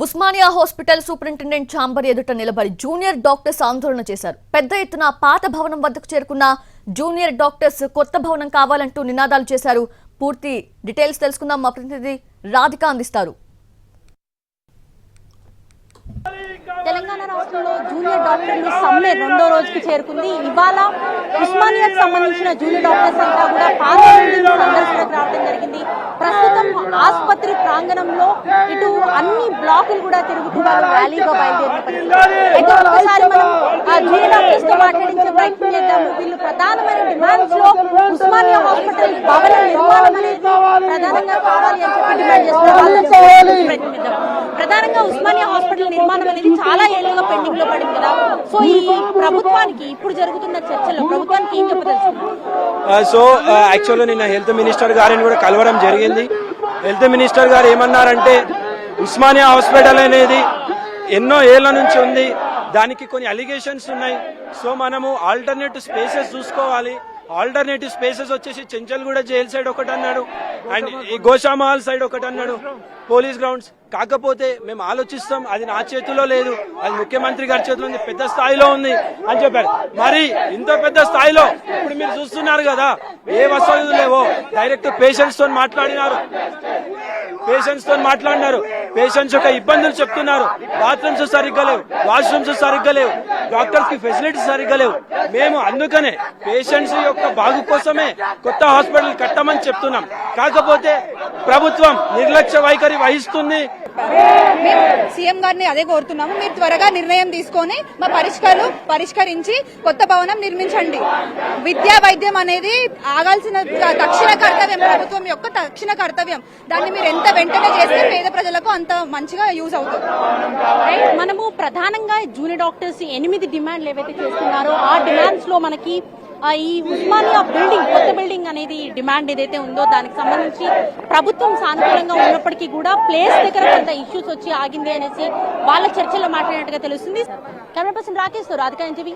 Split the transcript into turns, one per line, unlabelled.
Osmania hospital superintendent chamber ఎదుట నిలబడి junior doctors ఆందోళన చేశారు. పెద్ద ఎత్తున పాత భవనం వద్దకు చేరుకున్న జూనియర్ డాక్టర్స్ కొత్త భవనం కావాలంటూ నినాదాలు చేశారు. పూర్తి డీటెయిల్స్ తెలుసుకుందాం. మా ప్రతినిధి రాధిక అందిస్తారు.
తెలంగాణ రాష్ట్రంలో జూనియర్ డాక్టర్లు సమ్మె రెండో రోజుకి చేరుకుంది. ఇవాళ ఉస్మానియాకు సంబంధించిన జూనియర్ డాక్టర్స్ అంతా కూడా పాత బిల్డింగ్ సందర్శనకు రావడం జరిగింది. ఆసుపత్రి ప్రాంగణంలో ఇటు అన్ని బ్లాకులు కూడా తిరుగుతూ వాళ్ళు ర్యాలీగా బయలుదేరిన పరిస్థితి. అయితే ఒక్కసారి మనం ఆ జూనియర్ డాక్టర్స్తో మాట్లాడించే ప్రయత్నం చేద్దాము. వీళ్ళు ప్రధానమైన డిమాండ్స్లో ఉస్మానియా హాస్పిటల్ భవన నిర్మాణం అనేది ప్రధానంగా కావాలి అని చెప్పి డిమాండ్ చేస్తున్నారు. వాళ్ళతో ప్రయత్నం చేద్దాం. ప్రధానంగా ఉస్మానియా హాస్పిటల్ నిర్మాణం అనేది చాలా ఏళ్ళుగా పెండింగ్లో పడింది కదా. సో ఈ ప్రభుత్వానికి ఇప్పుడు జరుగుతున్న చర్చలో ప్రభుత్వానికి ఏం చెప్పదలుచుకుంది
సో యాక్చువల్గా నిన్న హెల్త్ మినిస్టర్ గారిని కూడా కలవడం జరిగింది. హెల్త్ మినిస్టర్ గారు ఏమన్నారంటే ఉస్మానియా హాస్పిటల్ అనేది ఎన్నో ఏళ్ళ నుంచి ఉంది. దానికి కొన్ని అలిగేషన్స్ ఉన్నాయి. సో మనము ఆల్టర్నేటివ్ స్పేసెస్ చూసుకోవాలి. ఆల్టర్నేటివ్ స్పేసెస్ వచ్చేసి చెంచల్గూడ జైల్ సైడ్ ఒకటి అన్నాడు అండ్ ఈ గోషామహల్ సైడ్ ఒకటి అన్నాడు పోలీస్ గ్రౌండ్స్. కాకపోతే మేము ఆలోచిస్తాం అది నా చేతిలో లేదు. అది ముఖ్యమంత్రి గారి చేతిలో ఉంది పెద్ద స్థాయిలో ఉంది అని చెప్పారు. మరి ఇంత పెద్ద స్థాయిలో ఇప్పుడు మీరు చూస్తున్నారు కదా ఏ వసతులు లేవో డైరెక్ట్ పేషెంట్స్తో మాట్లాడినారు. పేషెంట్స్తో మాట్లాడినారు. పేషెంట్స్ యొక్క ఇబ్బందులు చెప్తున్నారు. బాత్రూమ్స్ సరిగ్గా లేవు. వాష్రూమ్స్ సరిగ్గా లేవు. డాక్టర్స్కి ఫెసిలిటీస్ సరిగ్గా లేవు. మేము అందుకనే పేషెంట్స్ యొక్క బాగు కోసమే కొత్త హాస్పిటల్ కట్టమని చెప్తున్నాం. కాకపోతే ప్రభుత్వం నిర్లక్ష్య వైఖరి వహిస్తుంది.
సీఎం గారిని అదే కోరుతున్నాము. మీరు త్వరగా నిర్ణయం తీసుకొని మా పరిష్కారం పరిష్కరించి కొత్త భవనం నిర్మించండి. విద్యా వైద్యం అనేది ఆగాల్సిన తక్షణ కర్తవ్యం ప్రభుత్వం యొక్క తక్షణ కర్తవ్యం. దాన్ని మీరు ఎంత వెంటనే చేస్తే పేద ప్రజలకు అంత మంచిగా యూజ్ అవుతుంది.
రైట్ మనము ప్రధానంగా జూనియర్ డాక్టర్స్ ఎనిమిది డిమాండ్లు ఏవైతే చేస్తున్నారో ఆ డిమాండ్స్లో మనకి ఈ ఉస్మానియా బిల్డింగ్ కొత్త బిల్డింగ్ అనేది డిమాండ్ ఏదైతే ఉందో దానికి సంబంధించి ప్రభుత్వం సానుకూలంగా ఉన్నప్పటికీ కూడా ప్లేస్ దగ్గర కొంత ఇష్యూస్ వచ్చి ఆగింది అనేసి వాళ్ళ చర్చలో మాట్లాడినట్టుగా తెలుస్తుంది. Camera person Rakesh Radhika NTV.